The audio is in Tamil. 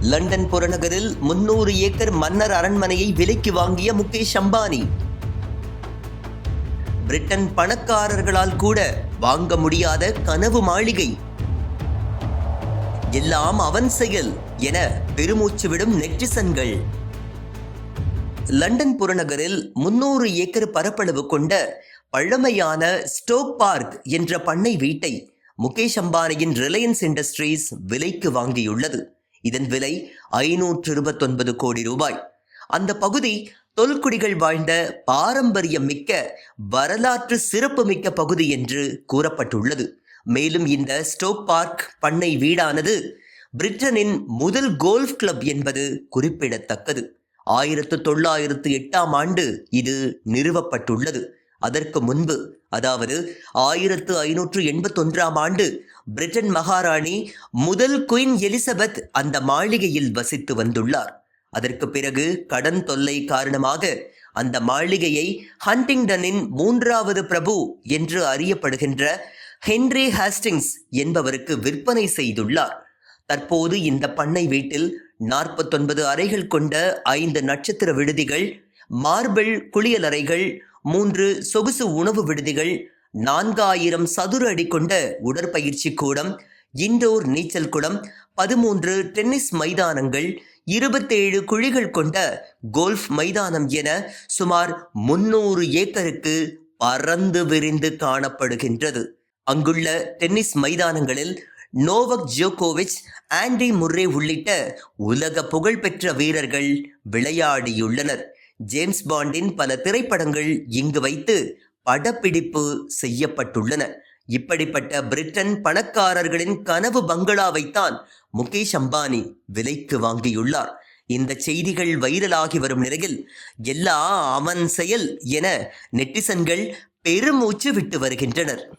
லண்டன் புறநகரில் முன்னூறு ஏக்கர் மன்னர் அரண்மனையை விலைக்கு வாங்கிய முகேஷ் அம்பானி. பிரிட்டன் பணக்காரர்களால் கூட வாங்க முடியாத கனவு மாளிகை. எல்லாம் அவன் செயல் என பெருமூச்சு விடும் நெட்டிசன்கள். லண்டன் புறநகரில் முன்னூறு ஏக்கர் பரப்பளவு கொண்ட பழமையான ஸ்டோக் பார்க் என்ற பண்ணை வீட்டை முகேஷ் அம்பானியின் ரிலையன்ஸ் இண்டஸ்ட்ரீஸ் விலைக்கு வாங்கியுள்ளது. இதன் விலை ஐநூற்று இருபத்தொன்பது கோடி ரூபாய். அந்த பகுதி தொல்குடிகள் வாழ்ந்த பாரம்பரியம் மிக்க வரலாற்று சிறப்புமிக்க பகுதி என்று கூறப்பட்டுள்ளது. மேலும் இந்த ஸ்டோக் பார்க் பண்ணை வீடானது பிரிட்டனின் முதல் கோல்ஃப் கிளப் என்பது குறிப்பிடத்தக்கது. ஆயிரத்து தொள்ளாயிரத்து எட்டாம் ஆண்டு இது நிறுவப்பட்டுள்ளது. அதற்கு முன்பு அதாவது ஆயிரத்து ஐநூற்று எண்பத்தொன்றாம் ஆண்டு பிரிட்டன் மகாராணி முதல் குயின் எலிசபெத் அந்த மாளிகையில் வசித்து வந்துள்ளார். அதற்கு பிறகு கடன் தொல்லை காரணமாக அந்த மாளிகையை ஹண்டிங்டனின் மூன்றாவது பிரபு என்று அறியப்படுகின்ற ஹென்றி ஹாஸ்டிங்ஸ் என்பவருக்கு விற்பனை செய்துள்ளார். தற்போது இந்த பண்ணை வீட்டில் நாற்பத்தொன்பது அறைகள் கொண்ட ஐந்து நட்சத்திர விடுதிகள் மார்பிள் குளியலறைகள் மூன்று சொகுசு உணவு விடுதிகள் நான்காயிரம் சதுர அடி கொண்ட உடற்பயிற்சி கூடம் இண்டோர் நீச்சல் குளம் பதிமூன்று டென்னிஸ் மைதானங்கள் இருபத்தேழு குழிகள் கொண்ட கோல்ஃப் மைதானம் என சுமார் முன்னூறு ஏக்கருக்கு பறந்து விரிந்து காணப்படுகின்றது. அங்குள்ள டென்னிஸ் மைதானங்களில் நோவக் ஜோகோவிச் ஆண்டி முர்ரே உள்ளிட்ட உலக புகழ்பெற்ற வீரர்கள் விளையாடியுள்ளனர். ஜேம்ஸ் பாண்டின் பல திரைப்படங்கள் இங்கு வைத்து படப்பிடிப்பு செய்யப்பட்டுள்ளன. இப்படிப்பட்ட பிரிட்டன் பணக்காரர்களின் கனவு பங்களாவைத்தான் முகேஷ் அம்பானி விலைக்கு வாங்கியுள்ளார். இந்த செய்திகள் வைரலாகி வரும் நிலையில் எல்லா அவன் செயல் என நெட்டிசன்கள் பெருமூச்சு விட்டு வருகின்றனர்.